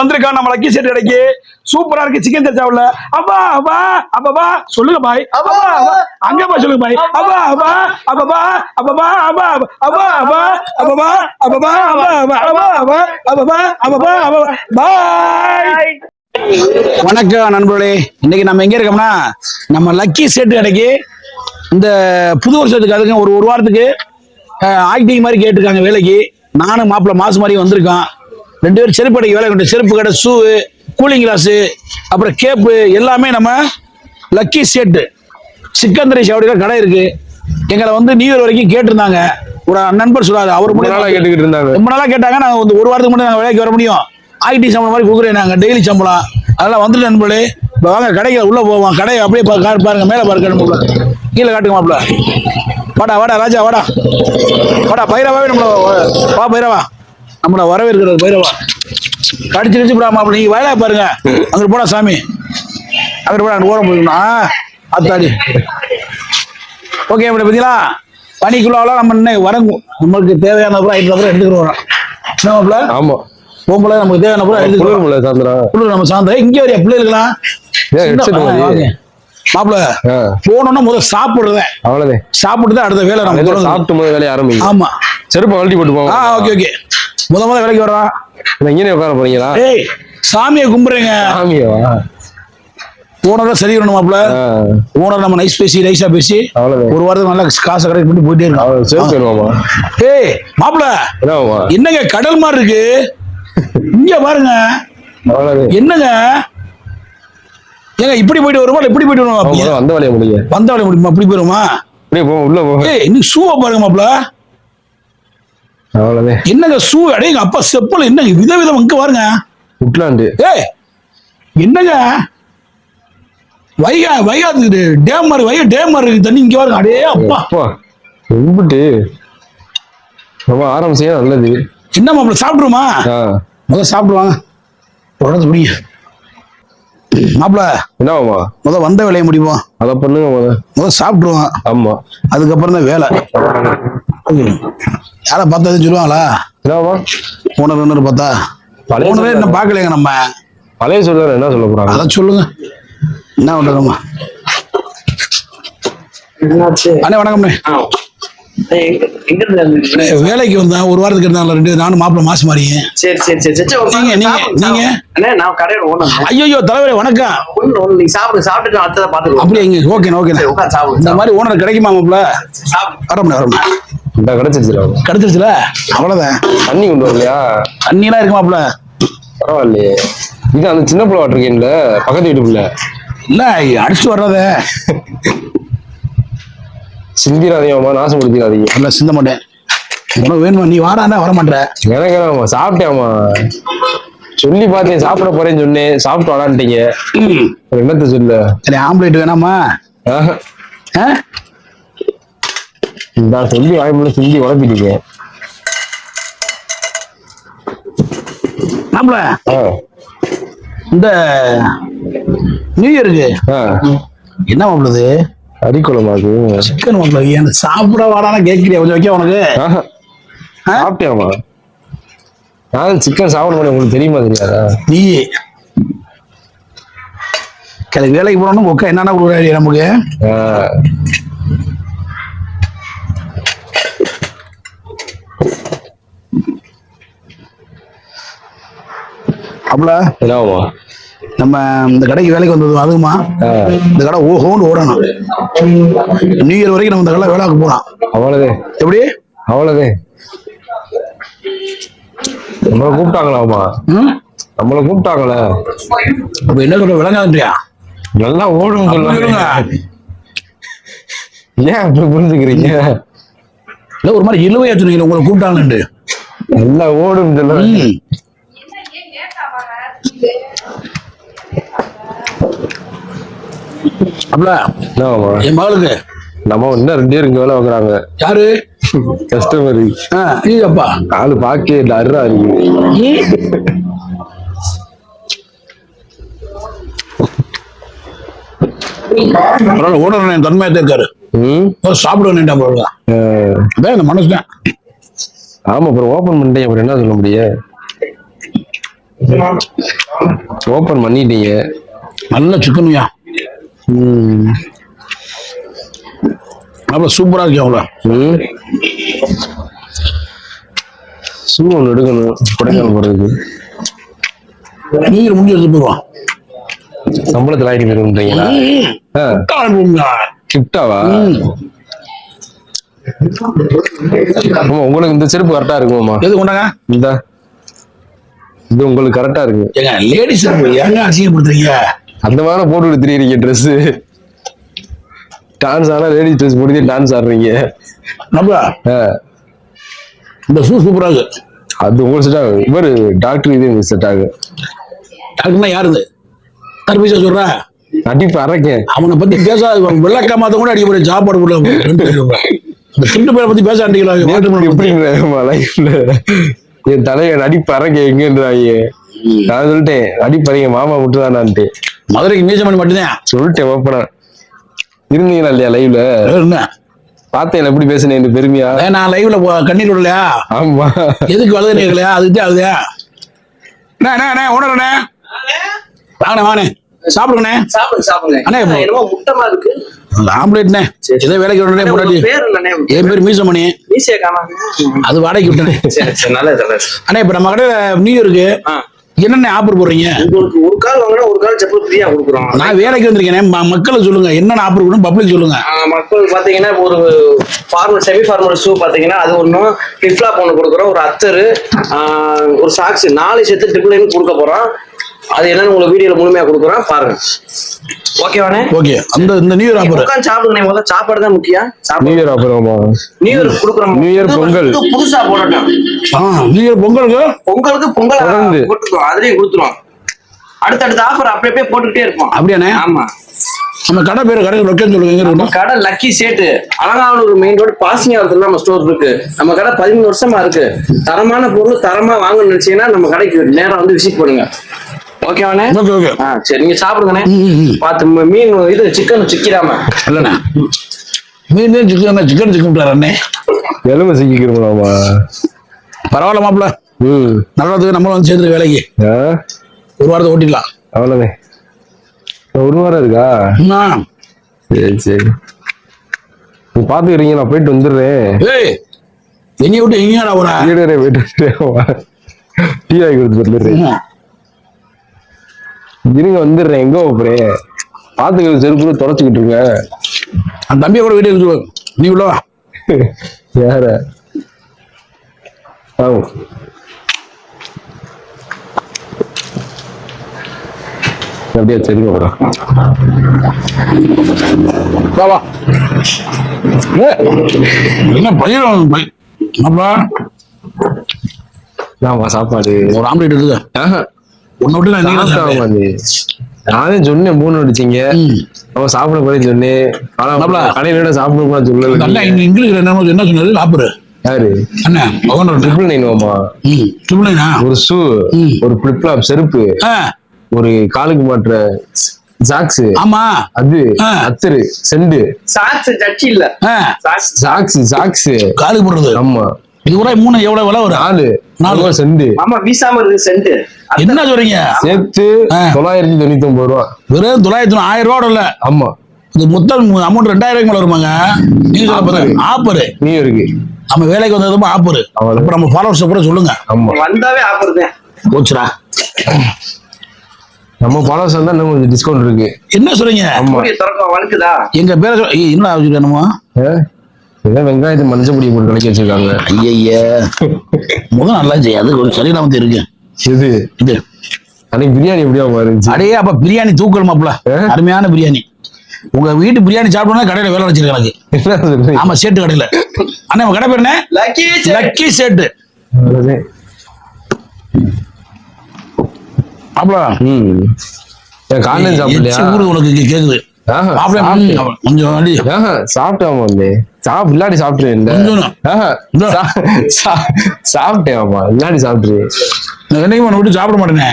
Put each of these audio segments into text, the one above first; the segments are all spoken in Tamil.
வந்திருக்கான் நம்ம லக்கி செட் கடைக்கு சூப்பரா இருக்கு சிக்கன் தச்சாவுல அப்பா அப்பா அப்பா சொல்லுங்க பாய் அப்பா அங்க போய் சொல்லுங்க பாய் அப்பா அப்பா அப்பா அப்பா அப்பா அப்பா அப்பா அப்பா அப்பா அப்பா அப்பா அப்பா அப்பா அப்பா பாய் வணக்கம் நண்பர்களே இன்னைக்கு நம்ம எங்க இருக்கோம்னா நம்ம லக்கி செட் கடைக்கு இந்த புது வருஷத்துக்கு அதுக்கு ஒரு ஒரு வாரத்துக்கு ஆக்டிங் மாதிரி கேட்டிருக்காங்க வேலைக்கு நானும் மாப்பிள்ள மாசு மாதிரி வந்திருக்கோம் ரெண்டு பேரும் செருப்பு கடைக்கு வேலை கொண்டு செருப்பு கடை ஷூ கூலிங் கிளாஸு அப்புறம் கேப்பு எல்லாமே நம்ம லக்கி செட்டு சிக்கந்தரை சாவடியில் கடை இருக்கு. எங்களை வந்து நியூ இயர் வரைக்கும் கேட்டிருந்தாங்க. ஒரு நண்பர் சொல்லாது அவர் ரொம்ப நாளா கேட்டுக்கிட்டு இருந்தாங்க. ரொம்ப நாளா கேட்டாங்க. நாங்க வந்து ஒரு வாரத்துக்கு மட்டும் நாங்க வேலைக்கு வர முடியும். ஐடி சம்பளம் மாதிரி கொடுக்குறேன் நாங்க. டெய்லி சம்பளம். அதெல்லாம் வந்துட்டு நண்பர்களே இப்போ வாங்க கடைக்கு உள்ள போவோம். கடையை அப்படியே பா- கா- பாருங்க. மேலே பாருங்க நண்பர்களே. கீழே காட்டுங்க மாப்ள வாடா வாடா ராஜா வாடா. வாடா பைரவாவே நம்மள வா பைரவா. நம்மள வரவேற்கிறது பைரவா. கடிச்சு கடிச்சு மாப்பிள நீங்க வயலா பாருங்க. அங்கிட்டு போடா சாமி. அங்கிட்டு போடா அங்கிட்டு ஓரம் போயிருக்கணும் ஆ அத்தாடி ஓகே இப்படி பார்த்தீங்களா பனிக்குள்ளாவெல்லாம் நம்ம இன்னும் வரங்க. நம்மளுக்கு தேவையான அப்புறம் ஐநூறு அப்புறம் எடுத்துக்கிட்டு வரோம். என்ன மாப்பிள ஆமா. போகும்போது நமக்கு தேவையான அப்புறம் எடுத்துக்கிட்டு சாயந்தரம். குளிர் நம்ம சார்ந்த இங்கே வரையா பிள்ளைகளுக்கெல்லாம்? மாப்பிள போனோம்னா முதல்ல சாப்பிடுறேன் அவ்வளவுதான் சாப்பிட்டு தான் அடுத்த வேலை நம்ம. சாப்பிட்டு போது வேலையை ஆரம்பிங்க. ஆமா. செருப்பு கழட்டி போட்டு ஆ ஓகே ஓகே. முத முத வேலைக்கு என்ன இங்கே உட்கார போறீங்களா? ஏய் சாமியை கும்பிடுறேங்க. சாமியவா ஓனரை சரி வரணும் மாப்பிள ஆ, ஓனர் நம்ம நைஸ் பேசி நைஸா பேசி ஒரு வாரத்துக்கு நல்லா காசை கரெக்ட் பண்ணி போயிட்டே இருக்கோம் ஏய் மாப்பிள என்னவாமா என்னங்க கடல் மாதிரி இருக்கு? இங்க பாருங்க. என்னங்க? ஏங்க இப்படி போயிட்டு வருமா? இப்படி போயிட்டு வருமா? வந்த வேலையை முடிய வந்த வேலை முடியுமா? அப்படி போயிருமா? அப்படியே போ உள்ள போ. ஏய் இன்னும் ஷூவை பாருங்க மாப்பிள அவ்வளவுதான். என்னங்க ஷூ அடே எங்க அப்பா செப்பல் என்னங்க விதவிதம் இங்க பாருங்க. உட்லாண்டு ஏய் என்னங்க? வைகா வைகா டேம் மாதிரி வைகா டேம் மாதிரி இருக்கு தண்ணி இங்க பாருங்க. அடே அப்பா. அப்பா கும்பிட்டு ரொம்ப ஆரம்பிச்சே நல்லது. என்ன மாப்பிள சாப்பிடுமா? ஆ. முதல்ல சாப்பிடுவாங்க இடத்துல முடியும் மாப்பிள என்னவாமா முத வந்த வேலையை முடிப்போம். அதை பண்ணுங்க முத முதல்ல சாப்பிடுவோம். ஆமா. அதுக்கப்புறம் தான் வேலை. யாரை பார்த்தா சொல்லுவாங்களா? ஓனர் ஓனர் பார்த்தா? பழைய ஓனரே இன்னும் பார்க்கலைங்க நம்ம? பழைய சொல்றாரு என்ன சொல்ல போறாங்க? அதான் சொல்லுங்க. என்ன பண்றோமா என்னாச்சு? அண்ணே வணக்கம்ண்ணே. வேலைக்கு வந்தேன். ஒரு வாரத்துக்கு இருந்தாங்க ரெண்டு நானும் மாப்பிள்ள மாசு மாறிங்க சரி சரி சரி. நீங்க- நீங்க- நீங்க? நான் கடையில ஓனர் ஐயோ தலைவரே வணக்கம். ஒண்ணு ஒண்ணு நீங்க சாப்பிடுங்க சாப்பிட்டுட்டு அடுத்ததை பாத்துக்கலாம் அப்படியே ஓகே சாப்பிடுங்க இந்த மாதிரி ஓனர் கிடைக்குமா மாப்பிள்ள? சாப்பிடுங்க வரோம்ண்ணே. வரோம்ண்ணே இந்த கிடைச்சிருச்சு கிடைச்சிருச்சுல? அவ்வளவுதான். தண்ணி கொண்டு வரலையா? தண்ணியெல்லாம் இருக்கு மாப்பிள்ள பரவாயில்லையே. இது அந்த சின்ன பிள்ளை வாட்டிருக்கீங்கள பக்கத்து வீட்டு பிள்ளை. இல்ல அடிச்சுட்டு வர்றதே? சிந்திராதீங்கம்மா நாசப்படுத்திடாதீங்க. இல்ல சிந்த மாட்டேன். உனக்கு வேணுமா நீ வாடாண்டா வர மாட்டேற. எனக்கு சாப்பிட்டேம்மா சொல்லி பார்த்தேன் சாப்பிட போறேன்னு சொன்னேன் சாப்பிட்டு வாடான்ட்டீங்க. என்னத்த சொல்ல. சரி ஆம்லேட் வேணாமா? ஆஹா. ஆ? நான் சொல்லி வாய்ப்புல சிந்தி உழப்பிட்டீங்க. ஆ. இந்த நியூ இயருக்கு. என்ன மாப்பிள்ளது அரிக்குளமாக்கு சிக்கன் மாப்பிள்ள ஏன் சாப்பிட வாடானா கேட்கிறியா கொஞ்சம் வைக்க உனக்கு? சாப்பிட்டியாம்மா? நான் சிக்கன் சாப்பிட முடியும் உங்களுக்கு தெரியுமா தெரியாதா? நீ கிளம்பி வேலைக்கு போனோம் உட்கா என்னென்ன கொடுக்குறாரு நமக்கு? அப்பல என்னவாம்மா நம்ம இந்த கடைக்கு வேலைக்கு வந்தது அதுமா. இந்த கடை ஓஹோன்னு ஓடணும். நியூ இயர் வரைக்கும் நம்ம இந்த கடை வேலைக்கு போகலாம் அவ்வளவுதே எப்படி? அவ்வளவுதே நம்மளை கூப்பிட்டாங்களாமா நம்மளை கூப்பிட்டாங்களே. அப்ப என்ன சொல்ற விளங்காதுன்றியா? நல்லா ஓடும். சொல்லுங்க. ஏன் அப்படி புரிஞ்சுக்கிறீங்க? இல்ல ஒரு மாதிரி இழுவையா சொன்னீங்க உங்களை கூப்பிட்டாங்கன்னு நல்லா ஓடும் என்னவாம்மா என் மகளுக்கு? நம்ம இன்னும் ரெண்டு இங்க வேலை வைக்கிறாங்க யாரு? கஸ்டமர் ஐயப்பா ஆளு பாக்கே டர்ரா இருக்கு. பரவாயில்ல ஓடணும் என் தன்மையா தான் இருக்காரு. அஹ், அதான் இந்த மனசு தான். ஆமா அப்புறம் ஓபன் பண்ணிட்டேன் அப்புறம் என்ன சொல்ல முடியும்? ஓபன் பண்ணிட்டீங்க. நல்ல சிக்கனுயா ம். அவ்வளோ சூப்பரா இருக்கு ம். ஷூ ஒன்று எடுக்கணும். கொடைக்கானல் போகிறதுக்கு நீர் முடிஞ்சு எடுத்து போடுவான் சம்பளத்தில் ஆகிட்டு போயிருந்தீங்களா ஆ. கிஃப்டாவா? ஆமா உங்களுக்கு இந்த செருப்பு கரெக்டா இருக்குமாமா எது கொண்டாங்க? இந்த. இது உங்களுக்கு கரெக்டா இருக்கு. ஏங்க லேடிஸ் ஏங்க அசிங்கப்படுத்துறீங்க? அந்த மாதிரி போட்டு திரியிறீங்க ட்ரெஸ் டான்ஸ் ஆனா லேடிஸ் ட்ரெஸ் போட்டு டான்ஸ் ஆடுறீங்க. நம்ம? இந்த ஷூ சூப்பரா இருக்கு. அது உங்களுக்கு செட் ஆகும் இவர் டாக்டர் இது உங்களுக்கு செட் ஆகும் டாக்டர்னா யாரு இது தர்பீசா சொல்ற? அடிப்பு அரைக்கேன். அவனை பத்தி பேசாத. வெள்ளக்காமாத்த கூட அடிக்க போற சாப்பாடு கூட ரெண்டு பேரை பத்தி பேச ஆண்டிங்களா எப்படி லைஃப்ல என் தலைய அடிப்பு அரைக்க எங்கன்றாங்க நான் சொல்லிட்டேன் அடிப்பறைங்க மாமா மட்டும் தானான்ட்டு மதுரைக்கு மீசமணி மட்டும்தான்? சொல்லிட்டேன் ஓப்பனா. இருந்தீங்களா இல்லையா லைவ்ல என்ன பார்த்தேன் எப்படி பேசுனேன் பெருமையா? நான் லைவ்ல கண்ணீர் விடலையா? ஆமா. எதுக்கு வலது கேட்கலையா அதுக்கு ஆகுதா அண்ணா அண்ணா அண்ணா உணரண்ணே வாங்கண்ணே வாங்கண்ணே. சாப்பிடுங்கண்ணே. சாப்பிடுங்க சாப்பிடுங்க. அண்ணே, என்னமோ முட்டமா இருக்கு. ஆம்லேட்ண்ணே ஏதோ வேலைக்கு பேர் என்னண்ணே என் பேர் மீசமணி. அது வாடகைக்கு விட்டேனே அண்ணா இப்ப நம்ம கடையில நியூ இயருக்கு ஆ. என்னென்ன ஆஃபர் போடுறீங்க? உங்களுக்கு ஒரு கால் வாங்கினா ஒரு கால் செப்பல் ஃப்ரீயா கொடுக்குறோம். நான் வேலைக்கு வந்திருக்கேன் ம- மக்களுக்கு சொல்லுங்க என்னென்ன ஆஃபர் கொடுக்கும் பப்ளிக் சொல்லுங்க. மக்கள் பாத்தீங்கன்னா ஒரு ஃபார்மல் செமி ஃபார்மல் ஷூ பாத்தீங்கன்னா அது ஒன்றும் ஃபிளிப்ளாப் ஒன்று கொடுக்குறோம். ஒரு அத்தரு ஒரு சாக்ஸ் நாலு சேர்த்து ட்ரிபிள் கொடுக்க போறோம். அது என்னன்னு உங்களுக்கு வீடியோல முழுமையா கொடுக்குறோம் பாருங்க. ஓகேவானே ஓகே அந்த இந்த நியூ இயர் ஆஃபர் உட்காந்து சாப்பிடுங்க முதல்ல சாப்பாடு தான் முக்கியம். நியூ சாப்பாடு. இயர் அப்புறமா நியூ இயர் கொடுக்குறோம் Year புது பொங்கல். புதுசா போடட்டும். ஆ நியூ இயர் பொங்கலுக்கு பொங்கலுக்கு பொங்கல் தொடர்ந்து. போட்டுருவோம் அதுலயும் கொடுத்துருவோம் அடுத்தடுத்த ஆஃபர் அப்படி அப்படியே போட்டுக்கிட்டே இருப்போம். அப்படியாண்ணே? ஆமா. நம்ம கடை பேர் கடை லொக்கேஷன் சொல்லுங்க எங்க நம்ம இருக்கணும் கடை lucky Settu Alanganallur main road பாசிங்காலத்துல நம்ம ஸ்டோர் இருக்கு. நம்ம கடை பதிமூணு வருஷமா இருக்கு. தரமான பொருள் தரமா வாங்கணும்னு நினைச்சீங்கன்னா நம்ம கடைக்கு நேரா வந்து விசிட் பண்ணுங்க. ஓகேவாண்ணே ஓகே ஓகே ஆ சரி நீங்க சாப்பிடுங்கண்ணே. பார்த்து மீன் இது சிக்கன் சிக்கிராம இல்லண்ணே. மீன் சிக்கன் சிக்கன் சிக்கன் அண்ணே. எலும்பு சிக்கிக்கிறோமாமா பரவாயில்ல மாப்பிள்ள. ம். நல்லதுக்கு நம்மளும் வந்து சேர்ந்துரு வேலைக்கு. ஆ? ஒரு வாரத்தை ஓட்டிடலாம். அவ்வளோதே ஒரு வாரம் இருக்கா? என்ன? சரி சரி. நீ பாத்துக்கிறீங்க நான் போயிட்டு வந்துடுறேன். ஏய் எங்க விட்டு எங்கடா ஒரு வீடு போயிட்டு வந்துடுறேன். டீ கொடுத்து வந்துடுறேன். இருங்க வந்துடுறேன். எங்க போறேன் பாத்துக்கிறது செருப்பு தொடச்சுக்கிட்டு இருங்க அந்த தம்பியை கூட வீடு இருக்கு நீ உள்ள யார? அப்படியே சரிங்க bro. வா வா. ஏய், என்ன பையன் பை- மாப்பிள ஆமா சாப்பாடு. ஒரு ஆம்லேட் இருக்கு நான் சொன்னேன் மூணு அடிச்சீங்க. அவன் சாப்பிட போய் சொன்னேன். ஆனா. கடையில சாப்பிட அந்த சொல்லல. என்ன என்ன சொன்னது? யாரு? ட்ரிபிள் நைன் வாமா ட்ரிபிள்னா ஒரு ஷூ ம். ஒரு பிளிப்ளாப் செருப்பு ஒரு காலுக்கு மாற்ற ஜாக்ஸ் ஆமா. அது. அத்தரு செண்டு. சாக்ஸ் ஜட்ஜி இல்ல. சாக்ஸ் ஜாக்ஸ் ஜாக்ஸ் காலுக்கு போடுறது. ஆமா. இது கூட மூணு எவ்வளவு விலை வரும்? நாலு. நாலு. செண்டு. ஆமா வீசாம இருக்கு சென்ட் என்ன சொல்றீங்க? சேர்த்து ஆ. தொள்ளாயிரத்தி தொண்ணூத்தி ஒன்பது ரூபா. வெறும் தொள்ளாயிரத்தி ஆயிரம் ரூபா இல்ல. ஆமா. இது மொத்தம் அமௌண்ட் ரெண்டாயிரம் மேல வருமாங்க? நீங்க சொல்ல ஆப்பரு நியூ இயருக்கு நம்ம வேலைக்கு வந்ததும் ஆப்பரு. அப்புறம் நம்ம ஃபாலோவர்ஸ் கூட சொல்லுங்க. ஆமா. வந்தாவே ஆஃபர் தான் போச்சுடா. நம்ம ஃபாலோவர்ஸ் வந்தா இன்னும் கொஞ்சம் டிஸ்கவுண்ட் இருக்கு. என்ன சொல்றீங்க? வழுக்குதா எங்க பேரை என்ன ஆ? ஏதோ வெங்காயத்தை மஞ்சள் பொடி போட்டு கலக்கி வச்சிருக்காங்க. ஐய முதல் நல்லா செய்ய அது ஒரு சரியில்லாம இருக்கு இது இது. அன்னைக்கு பிரியாணி எப்படியா இருந்துச்சு அடையே அப்ப பிரியாணி தூக்கல் மாப்பிள? அருமையான பிரியாணி. உங்க வீட்டு பிரியாணி சாப்பிடணும் கடையில வேலை வச்சிருக்கேன் எனக்கு. என்ன சொல்றீங்க ஆமா சேட்டு கடையில. அண்ணா உங்க கடை பேர் என்ன? Lucky lucky Settu. மாப்பிள காலையில் சாப்பிடலையா? ஊரு உனக்கு கேக்குது. சாப்பிட்டேன். சாப்பிட்டுருவேன் சாப்பிட்டேன் இல்லாடி சாப்பிட்டுருவேன் நான் என்னைக்கும் உன்னை விட்டு சாப்பிட மாட்டேனே?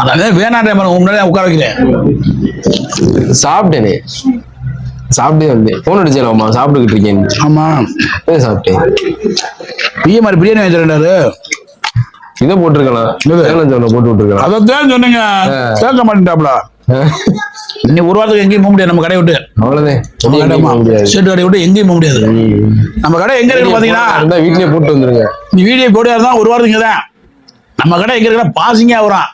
அதான் வேணாண்டே உங்க முன்னாடி உட்கார வைக்கிறேன். சாப்பிட்டேனே. சாப்பிட்டே வந்தேன். போன் அடிச்சேன் சாப்பிட்டுக்கிட்டு இருக்கேன். ஆமா. சாப்பிட்டேன். பிஏ மாதிரி பிரியாணி வச்சிருந்தாரு இதை போட்டிருக்கலாம். போட்டு விட்டுருக்கலாம். அதான் சொன்னீங்க. கேட்க மாட்டேன்டாப்ல. இன்னும் ஒரு வாரத்துக்கு எங்கேயும் போக முடியாது. நம்ம கடை விட்டு. அவ்வளவுதான். வெளிய கடை விட்டு எங்கேயும் போக முடியாது. நம்ம கடை எங்க இருக்கு பாத்தீங்கன்னா வீட்லயே போட்டு வந்துருங்க. நீ வீடியோ போடியா இருந்தா ஒரு வாரத்துக்கு தான் நம்ம கடை எங்க இருக்குன்னா பாசிங்கா வரும்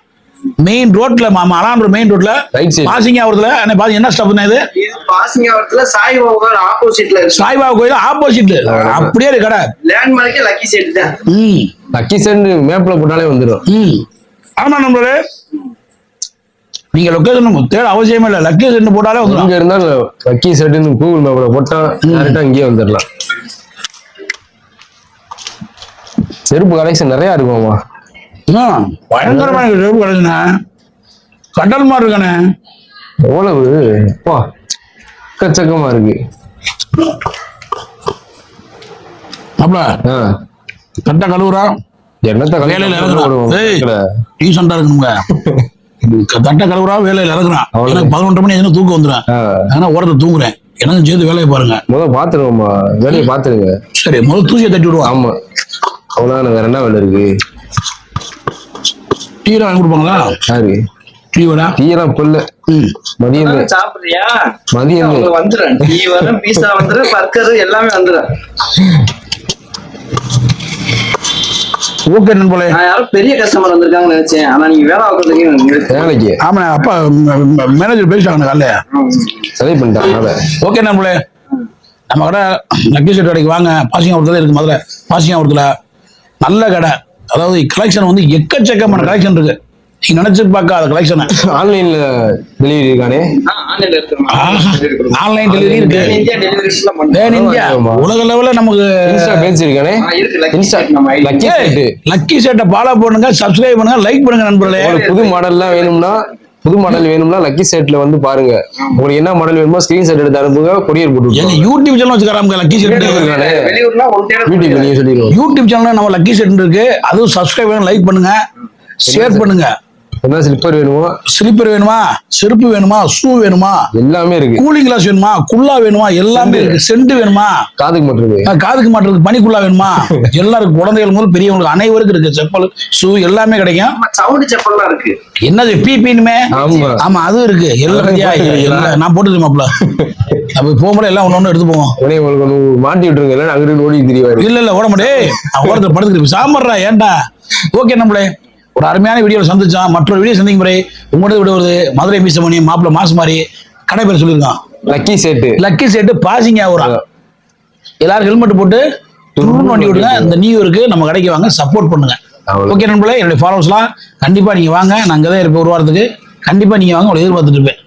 மெயின் ரோட்ல மாமா அலான்ற மெயின் ரோட்ல Right side. பாசிங்கா வருதுல அண்ணே பாசி என்ன ஸ்டாப் இது? இது பாசிங்காவரத்துல சாய்பாபா ஆப்போசிட்ல இருக்கு. சாய்பாபா கோயில் ஆப்போசிட்ல அப்படியே இருக்கு கடை. லேண்ட்மார்க்கே லக்கி செட் தான். ம். லக்கி சென்ட் மேப்ல போட்டாலே வந்துடும் ம். ஆமா நம்மளே நீங்க லொக்கேஷன் தேட அவசியமே இல்லை. லொக்கேஷன் போட்டாலே வந்துடும் இங்க இருந்தாலும் லக்கி செட்னு கூகுள் மேப்ல போட்டா டேரக்டா இங்கேயே வந்துடலாம் செருப்பு கலெக்ஷன் நிறைய இருக்குமாமா. ஆ, பயங்கரமான செருப்பு கிடைச்சுண்ணே கடல் மாதிரி இருக்கானே எவ்வளவு? அப்பா எக்கச்சக்கமா இருக்கு. அப்பல கட்ட கழுவுறா. என்னத்த கலெக்ஷன் ஏய் டீசெண்டா இருக்கணுங்க தட்ட கழுவுறா வேலையில இறங்குறான். எனக்கு பதினொன்றரை மணி எதுவும் தூக்கம் வந்துடும். ஆனா ஓரத்தை தூங்குறேன். எனக்கும் சேர்த்து வேலையை பாருங்க. முத பாத்துருவோம்மா. வேலையை பாத்துருங்க. சரி முதல்ல தூசியை தட்டி விடுவான் ஆமா. அவ்வளவுதான் வேற என்ன வேலை இருக்கு? டீ வாங்கி கொடுப்பாங்களா? யாரு? டீ வடா? டீயெல்லாம் புல்ல ம். மதியம் சாப்பிடுறியா? மதியம் வந்துடும் டீ வரும் பீஸா வந்துடும் பர்கர் எல்லாமே வந்துடும். ஓகே யாரும் பெரிய கஸ்டமர் வந்திருக்காங்கன்னு நினைச்சேன். ஆனா நீங்க வேலை பார்க்கறதுக்கு வேலைக்கு ஆமா அப்பா மேனேஜர் பேசிட்டாங்க காலைல. செலக்ட் பண்ணிட்டாங்க ஓகே நண்பர்களே நம்ம கடை லக்கி செட் கடைக்கு வாங்க. பாசிங்காபுரத்துல இருக்கு முதல்ல. பாசிங்காபுரத்துல நல்ல கடை. அதாவது கலெக்ஷன் வந்து எக்கச்சக்கமான கலெக்ஷன் இருக்கு. நீங்க நினைச்சு பார்க்காத கலெக்ஷனை ஆன்லைன்ல டெலிவரி இருக்கானே ஆன்லைன் டெலிவரி இருக்கு. உலக லெவல்ல நமக்கு இன்ஸ்டா பேஜ் இருக்கானே இன்ஸ்டா. லக்கி செட் லக்கி செட்டை ஃபாலோ பண்ணுங்க சப்ஸ்கிரைப் பண்ணுங்க லைக் பண்ணுங்க நண்பர்களே. ஒரு புது மாடல்லாம் வேணும்னா புது மாடல் வேணும்னா லக்கி செட்ல வந்து பாருங்க. உங்களுக்கு என்ன மாடல் வேணுமோ ஸ்கிரீன்ஷாட் எடுத்து அனுப்புங்க கொரியர் போட்டு. யூடியூப் சேனல் வச்சுக்கிறாங்க லக்கி செட் யூடியூப் நீங்க சொல்லிடுவோம் யூடியூப் சேனல்ல நம்ம லக்கி செட் இருக்கு. அதுவும் சப்ஸ்கிரைப் லைக் பண்ணுங்க ஷேர் பண்ணுங்க. என்ன ஸ்லிப்பர் வேணுமோ? ஸ்லிப்பர் வேணுமா? செருப்பு வேணுமா? ஷூ வேணுமா? எல்லாமே இருக்கு. கூலிங் கிளாஸ் வேணுமா? குல்லா வேணுமா? எல்லாமே இருக்கு. சென்ட் வேணுமா? காதுக்கு அஹ் காதுக்கு மாட்டுறதுக்கு பனிக்குள்ளா வேணுமா? எல்லாம் இருக்கு குழந்தைகள் முதல் பெரியவங்களுக்கு அனைவருக்கும் இருக்கு. செப்பல் ஷூ எல்லாமே கிடைக்கும். சவுண்ட் செப்பல்லாம் இருக்கு. என்னது பிபின்னுமே ஆமா. ஆமா அதுவும் இருக்கு. எல்லாம் நான் போட்டுருக்கேன் மாப்ள அப்ப போகும்போது எல்லாம் ஒண்ணு ஒண்ணு எடுத்து போவோம். மாட்டி விட்டுருங்க. அங்கிட்டு ஓடி திரிவாரு. இல்ல இல்ல ஓட முடியே ஓரத்தில் படுத்துக்கிட்டு சாமர்றா ஏன்டா? ஓகே நம்மளே. ஒரு அருமையான வீடியோவில் சந்திச்சோம் மற்றொரு வீடியோ சந்திக்கும் முறை உங்களோட விடுவது மதுரை மீசமணி மாப்பிள்ள மாசு மாதிரி கடை பேர் சொல்லியிருக்கான். Lucky set lucky set passing ஆகுறான் எல்லாரும் ஹெல்மெட் போட்டு துருன்னு வண்டி விடுங்க இந்த நியூ இருக்கு நம்ம கடைக்கு வாங்க சப்போர்ட் பண்ணுங்க. ஓகே நண்பர்களே என்னுடைய ஃபாலோவர்ஸ்லாம் கண்டிப்பா நீங்க வாங்க. நான் அங்கே தான் இருப்பேன் ஒரு வாரத்துக்கு. கண்டிப்பா நீங்க வாங்க உங்களை எதிர்பார்த்துட்டு இருப்பேன்.